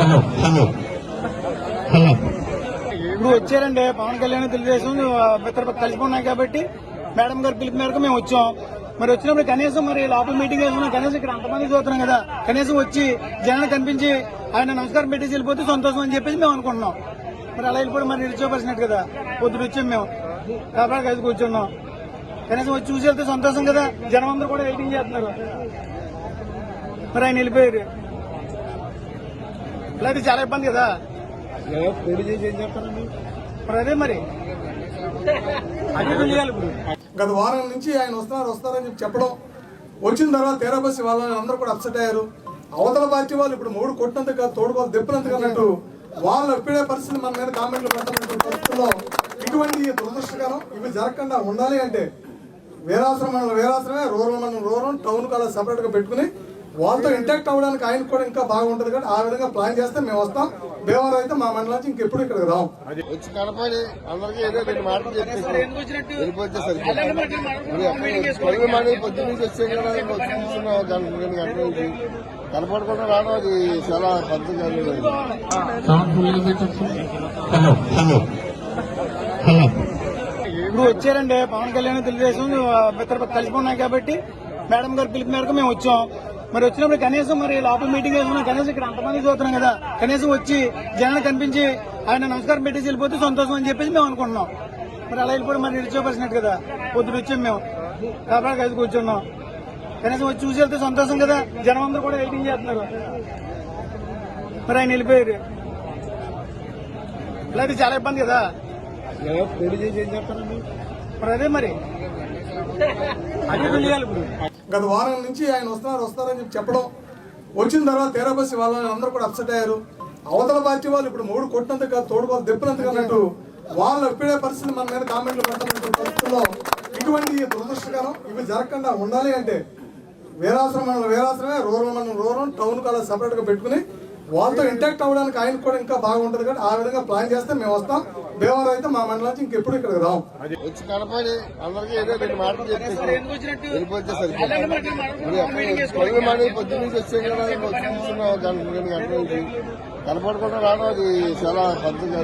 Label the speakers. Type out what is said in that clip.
Speaker 1: Hello hello. Hello.
Speaker 2: ఇప్పుడు వచ్చారండి. పవన్ కళ్యాణ్ తెలుగుదేశం ఇద్దరు కాబట్టి మేడం గారు పిలుపు మేరకు మేము వచ్చాం. మరి వచ్చినప్పుడు కనీసం మరి లోపల మీటింగ్ వేసుకున్నాం కనీసం ఇక్కడ అంతమంది చూస్తున్నాం కదా కనీసం వచ్చి జనాన్ని కనిపించి ఆయన నమస్కారం పెట్టేసి వెళ్ళిపోతే సంతోషం అని చెప్పేసి మేము అనుకుంటున్నాం. మరి అలా వెళ్ళిపోవడం మరి నిలిచోపరిచినట్టు కదా పొద్దున వచ్చాం మేము. కాబట్టి కలిసి కూర్చున్నాం. కనీసం వచ్చి చూసి వెళ్తే సంతోషం కదా జనం అందరూ కూడా వెయిటింగ్ చేస్తున్నారు. మరి ఆయన వెళ్ళిపోయారు ఇలా అయితే చాలా ఇబ్బంది కదా? మరి అదే మరి. అదే తెలియాలి ఇప్పుడు?
Speaker 3: గత వారం నుంచి ఆయన వస్తున్నారు వస్తారని చెప్పి చెప్పడం. వచ్చిన తర్వాత తేరాబస్సి వాళ్ళని అందరూ కూడా అప్సెట్ అయ్యారు. అవతల పార్టీ వాళ్ళు ఇప్పుడు మూడు కొట్టినందుకు కాదు తోడు వాళ్ళు దెప్పినందుకు అన్నట్టు వాళ్ళు ఎప్పుడే పరిస్థితి మన మీద కామెంట్లు పరిస్థితుల్లో ఇటువంటి దురదృష్టకరం ఇవి జరగకుండా ఉండాలి అంటే వీరాశ్రమం మండలం వీరాశ్రమే రూరల్ మండలం రూరల్ టౌన్ కల్లా సపరేట్గా పెట్టుకుని వాళ్ళతో ఇంటాక్ట్ అవ్వడానికి ఆయన కూడా ఇంకా బాగుంటది కాబట్టి ఆ విధంగా ప్లాన్ చేస్తే మేము వస్తాం. దేవాలయం అయితే మా మండలం నుంచి ఇంకెప్పుడు ఇక్కడికి రాం
Speaker 4: వచ్చి కనపడి అందరికీ ఏదో రెండు మాటలు చెప్పేసి వెళ్ళిపోతే సరిపోతుంది పది మంది పొద్దున్న నుంచి వచ్చే కదా వచ్చి కూర్చున్న ఒక గంట రెండు గంటల నుంచి. కనపడకుండా రావడం అది చాలా
Speaker 1: హలో హలో హలో.
Speaker 2: ఇప్పుడు వచ్చారండి పవన్ కళ్యాణ్ తెలుగుదేశం ఇద్దరు కలిసి ఉన్నాయి కాబట్టి మేడం గారు పిలుపు మేరకు మేము వచ్చాం. మరి వచ్చినప్పుడు కనీసం మరి లోపల మీటింగ్ వేసుకున్నాం కనీసం ఇక్కడ అంతమంది చూస్తున్నాం కదా. కనీసం వచ్చి జనాన్ని కనిపించి ఆయన నమస్కారం పెట్టేసి వెళ్ళిపోతే సంతోషం అని చెప్పేసి మేము అనుకుంటున్నాం. మరి అలా వెళ్ళిపోవడం మరి నిలిచిపోపరిచినట్టు కదా. పొద్దున వచ్చాం మేము. కాబట్టి కలిసి కూర్చున్నాం. కనీసం వచ్చి చూసి వెళ్తే సంతోషం కదా. జనం అందరూ కూడా వెయిటింగ్ చేస్తున్నారు. మరి ఆయన వెళ్ళిపోయారు. ఇలా అయితే చాలా ఇబ్బంది కదా. మరి అదే మరి.
Speaker 3: గత వారం నుంచి ఆయన వస్తున్నారు వస్తారని చెప్పి చెప్పడం. వచ్చిన తర్వాత తేరాబస్సి వాళ్ళని అందరూ కూడా అప్సెట్ అయ్యారు. అవతల పార్టీ వాళ్ళు ఇప్పుడు మూడు కొట్టినంతగా కాదు తోడు వాళ్ళు దెప్పినందుకు అన్నట్టు వాళ్ళు ఎప్పుడే పరిస్థితి మన మీద కామెంట్లు పెడుతున్నటువంటి పరిస్థితుల్లో ఇటువంటి దురదృష్టకరం ఇవి జరగకుండా ఉండాలి అంటే వీరాశ్రమం వేరాశ్రమే రూరల్ మనం రూరల్ టౌన్ కల్లా సపరేట్గా పెట్టుకుని వాళ్ళతో ఇంటాక్ట్ అవ్వడానికి ఆయన కూడా ఇంకా బాగుంటుంది కాబట్టి ఆ విధంగా ప్లాన్ చేస్తే మేము వస్తాం. దేవాలయం అయితే మా మండలం నుంచి ఇంకెప్పుడు ఇక్కడికి రాం
Speaker 4: వచ్చి కనపడి అందరికీ ఏదో రెండు మాటలు చెప్పేసి వెళ్ళిపోతే సరిపోతుంది పది నుంచి వచ్చే కదా వచ్చి కూర్చున్న గంట రెండు గంటల నుంచి. కనపడకుండా రావడం అది చాలా పద్ధతిగా